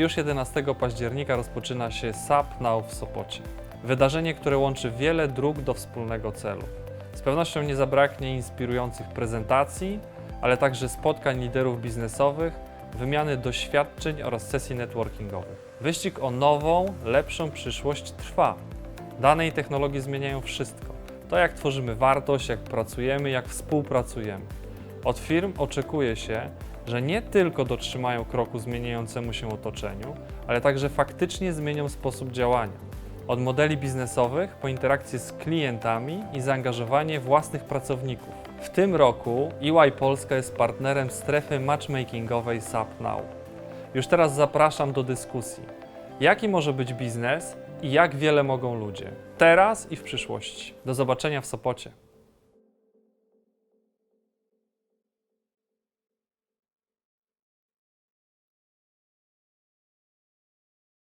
Już 11 października rozpoczyna się SAP Now w Sopocie. Wydarzenie, które łączy wiele dróg do wspólnego celu. Z pewnością nie zabraknie inspirujących prezentacji, ale także spotkań liderów biznesowych, wymiany doświadczeń oraz sesji networkingowych. Wyścig o nową, lepszą przyszłość trwa. Dane i technologie zmieniają wszystko. To jak tworzymy wartość, jak pracujemy, jak współpracujemy. Od firm oczekuje się, że nie tylko dotrzymają kroku zmieniającemu się otoczeniu, ale także faktycznie zmienią sposób działania. Od modeli biznesowych po interakcje z klientami i zaangażowanie własnych pracowników. W tym roku EY Polska jest partnerem strefy matchmakingowej SAP Now. Już teraz zapraszam do dyskusji. Jaki może być biznes i jak wiele mogą ludzie? Teraz i w przyszłości. Do zobaczenia w Sopocie.